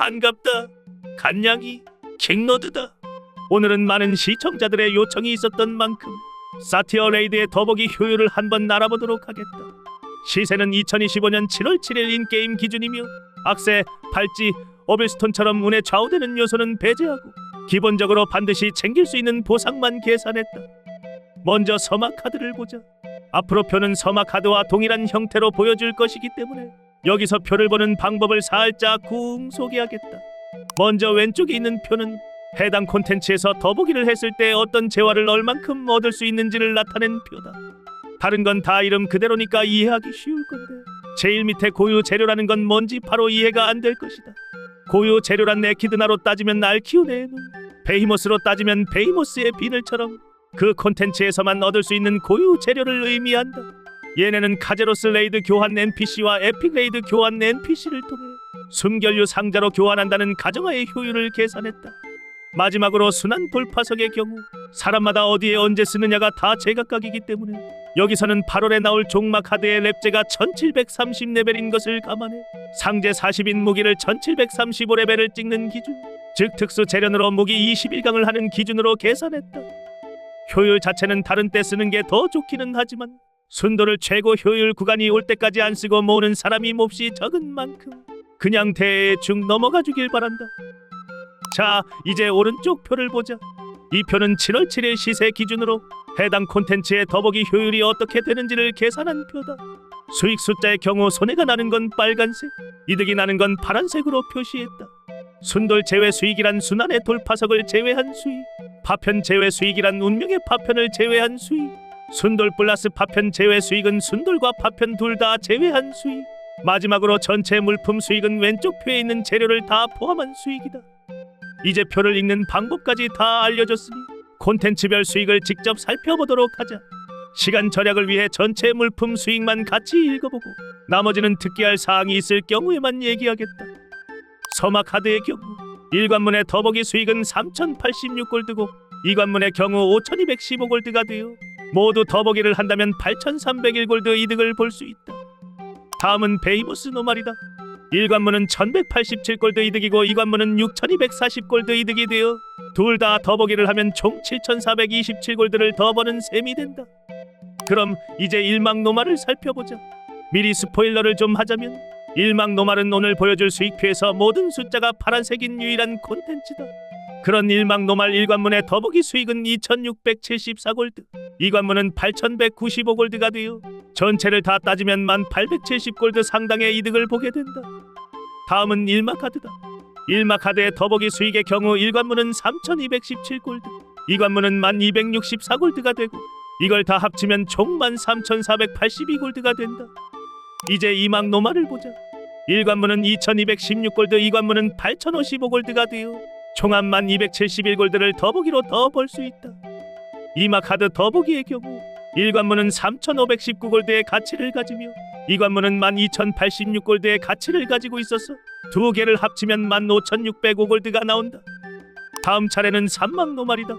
반갑다. 간냥이 킹로드다. 오늘은 많은 시청자들의 요청이 있었던 만큼 사티어 레이드의 더보기 효율을 한번 알아보도록 하겠다. 시세는 2025년 7월 7일 인게임 기준이며 악세, 팔찌, 어빌스톤처럼 운에 좌우되는 요소는 배제하고 기본적으로 반드시 챙길 수 있는 보상만 계산했다. 먼저 서막 카드를 보자. 앞으로 표는 서막 카드와 동일한 형태로 보여줄 것이기 때문에 여기서 표를 보는 방법을 살짝 쿵 소개하겠다. 먼저 왼쪽에 있는 표는 해당 콘텐츠에서 더보기를 했을 때 어떤 재화를 얼만큼 얻을 수 있는지를 나타낸 표다. 다른 건 다 이름 그대로니까 이해하기 쉬울 건데 제일 밑에 고유 재료라는 건 뭔지 바로 이해가 안 될 것이다. 고유 재료란 에키드나로 따지면 알키오네의 눈, 베이모스로 따지면 베이모스의 비늘처럼 그 콘텐츠에서만 얻을 수 있는 고유 재료를 의미한다. 얘네는 카제로스 레이드 교환 NPC와 에픽 레이드 교환 NPC를 통해 숨결류 상자로 교환한다는 가정하의 효율을 계산했다. 마지막으로 순환 돌파석의 경우 사람마다 어디에 언제 쓰느냐가 다 제각각이기 때문에 여기서는 8월에 나올 종마 카드의 랩제가 1730레벨인 것을 감안해 상제 40인 무기를 1735레벨을 찍는 기준 즉 특수 재련으로 무기 21강을 하는 기준으로 계산했다. 효율 자체는 다른 때 쓰는 게 더 좋기는 하지만 순도를 최고 효율 구간이 올 때까지 안 쓰고 모으는 사람이 몹시 적은 만큼 그냥 대충 넘어가 주길 바란다. 자, 이제 오른쪽 표를 보자. 이 표는 7월 7일 시세 기준으로 해당 콘텐츠의 더보기 효율이 어떻게 되는지를 계산한 표다. 수익 숫자의 경우 손해가 나는 건 빨간색, 이득이 나는 건 파란색으로 표시했다. 순돌 제외 수익이란 순환의 돌파석을 제외한 수익, 파편 제외 수익이란 운명의 파편을 제외한 수익, 순돌 플러스 파편 제외 수익은 순돌과 파편 둘 다 제외한 수익, 마지막으로 전체 물품 수익은 왼쪽 표에 있는 재료를 다 포함한 수익이다. 이제 표를 읽는 방법까지 다 알려줬으니 콘텐츠별 수익을 직접 살펴보도록 하자. 시간 절약을 위해 전체 물품 수익만 같이 읽어보고 나머지는 특기할 사항이 있을 경우에만 얘기하겠다. 서막 카드의 경우 1관문의 더보기 수익은 3086골드고 2관문의 경우 5215골드가 되어 모두 더보기를 한다면 8301 골드 이득을 볼 수 있다. 다음은 베이모스 노말이다. 1관문은 1187 골드 이득이고 2관문은 6240 골드 이득이 되어 둘 다 더보기를 하면 총 7427 골드를 더 버는 셈이 된다. 그럼 이제 일막 노말을 살펴보자. 미리 스포일러를 좀 하자면 일막 노말은 오늘 보여줄 수익표에서 모든 숫자가 파란색인 유일한 콘텐츠다. 그런 일막 노말 1관문의 더보기 수익은 2674골드, 2관문은 8195골드가 되어 전체를 다 따지면 1870골드 상당의 이득을 보게 된다. 다음은 일마 카드다. 일마 카드의 더보기 수익의 경우 1관문은 3217골드, 2관문은 1264골드가 되고 이걸 다 합치면 총 13,482골드가 된다. 이제 이막 노말을 보자. 1관문은 2216골드, 2관문은 8055골드가 되어 총합 1271골드를 더보기로 더 벌 수 있다. 이막 카드 더보기의 경우 1관문은 3519골드의 가치를 가지며 2관문은 12086골드의 가치를 가지고 있어서 두 개를 합치면 15605골드가 나온다. 다음 차례는 삼막 노말이다.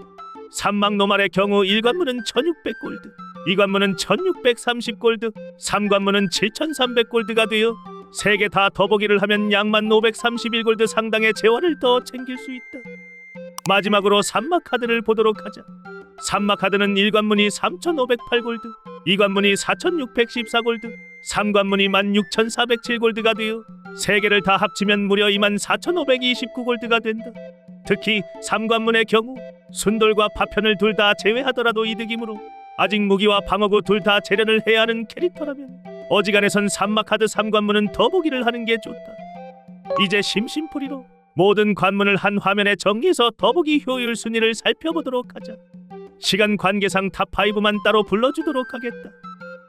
삼막 노말의 경우 1관문은 1600골드, 2관문은 1630골드, 3관문은 7300골드가 되어 세 개 다 더보기를 하면 양만 531골드 상당의 재화를 더 챙길 수 있다. 마지막으로 삼막 카드를 보도록 하자. 삼막 카드는 1관문이 3508골드, 2관문이 4614골드, 3관문이 16407골드가 되어 세 개를 다 합치면 무려 24529골드가 된다. 특히 3관문의 경우 순돌과 파편을 둘 다 제외하더라도 이득이므로 아직 무기와 방어구 둘 다 재련을 해야 하는 캐릭터라면 어지간해선 삼막 카드 3관문은 더보기를 하는 게 좋다. 이제 심심풀이로 모든 관문을 한 화면에 정리해서 더보기 효율 순위를 살펴보도록 하자. 시간 관계상 탑5만 따로 불러주도록 하겠다.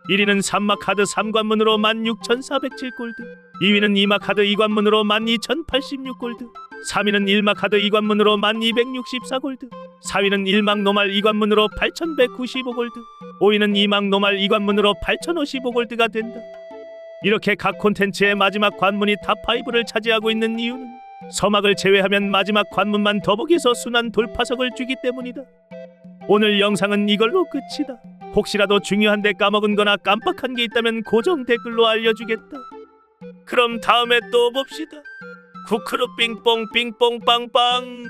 1위는 삼막 카드 3관문으로 16,407골드 2위는 이막 카드 2관문으로 12,086골드 3위는 일막 카드 2관문으로 1264골드 4위는 일막 노말 2관문으로 8,195골드 5위는 이막 노말 2관문으로 8,055골드가 된다. 이렇게 각 콘텐츠의 마지막 관문이 탑5를 차지하고 있는 이유는 서막을 제외하면 마지막 관문만 더보기에서 순환 돌파석을 주기 때문이다. 오늘 영상은 이걸로 끝이다. 혹시라도 중요한데 까먹은 거나 깜빡한 게 있다면 고정 댓글로 알려주겠다. 그럼 다음에 또 봅시다. 쿠크루 빙뽕 빙뽕 빵빵